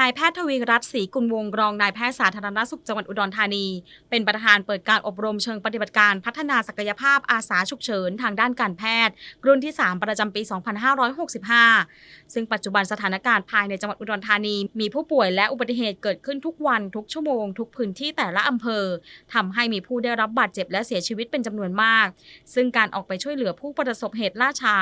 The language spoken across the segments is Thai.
นายแพทย์ทวีรัตน์ศรีกุลวงรองนายแพทย์สาธารณสุขจังหวัดอุดรธานี เป็นประธานเปิดการอบรมเชิงปฏิบัติการพัฒนาศักยภาพอาสาฉุกเฉินทางด้านการแพทย์ รุ่นที่ 3 ประจำปี 2565 ซึ่งปัจจุบันสถานการณ์ภายในจังหวัดอุดรธานี มีผู้ป่วยและอุบัติเหตุเกิดขึ้นทุกวันทุกชั่วโมง ทุกพื้นที่แต่ละอำเภอทำให้มีผู้ได้รับบาดเจ็บและเสียชีวิตเป็นจำนวนมาก ซึ่งการออกไปช่วยเหลือผู้ประสบเหตุล่าช้า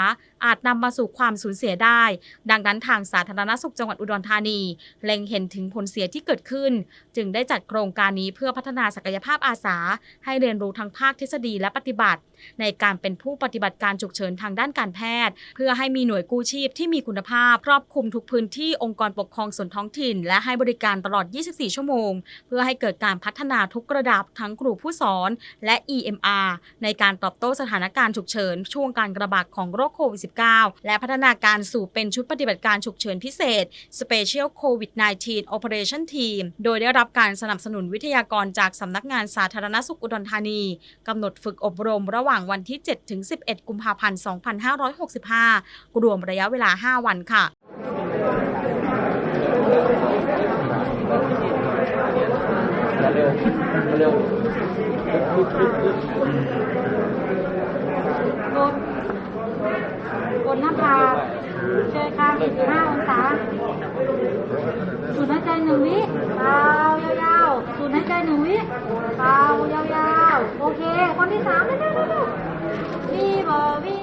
อาจนำมาสู่ความสูญเสียได้ ดังนั้นทางสาธารณสุขจังหวัดอุดรธานีเล็งเห็นถึงผลเสียที่เกิดขึ้น จึงได้จัดโครงการนี้เพื่อพัฒนาศักยภาพอาสา ให้เรียนรู้ทั้งภาคทฤษฎีและปฏิบัติ ในการเป็นผู้ปฏิบัติการฉุกเฉินทางด้านการแพทย์ เพื่อให้มีหน่วยกู้ชีพที่มีคุณภาพ ครอบคลุมทุกพื้นที่องค์กรปกครองส่วนท้องถิ่น และให้บริการตลอด 24 ชั่วโมง เพื่อให้เกิดการพัฒนาทุกระดับทั้งครูผู้สอน และ EMR ในการตอบโต้สถานการณ์ฉุกเฉิน ช่วงการระบาดของโรคโควิด -19 และพัฒนาการสู่เป็นชุดปฏิบัติการฉุกเฉินพิเศษ Special COVID COVID-19 Operation Team โดยได้รับการสนับสนุนวิทยากรจากสำนักงานสาธารณสุขอุดรธานีกำหนดฝึกอบรมระหว่างวันที่ 7 ถึง 11 กุมภาพันธ์ 2565 รวมระยะเวลา 5 วันค่ะเร็วเร็วกดกดหน้าผากเชิญค่ะ45องศา หนึ่งวิเบายาวๆสูดหายใจหนึ่งวิเบายาวๆ โอเค คนที่สามเร็วๆๆๆวีบอวี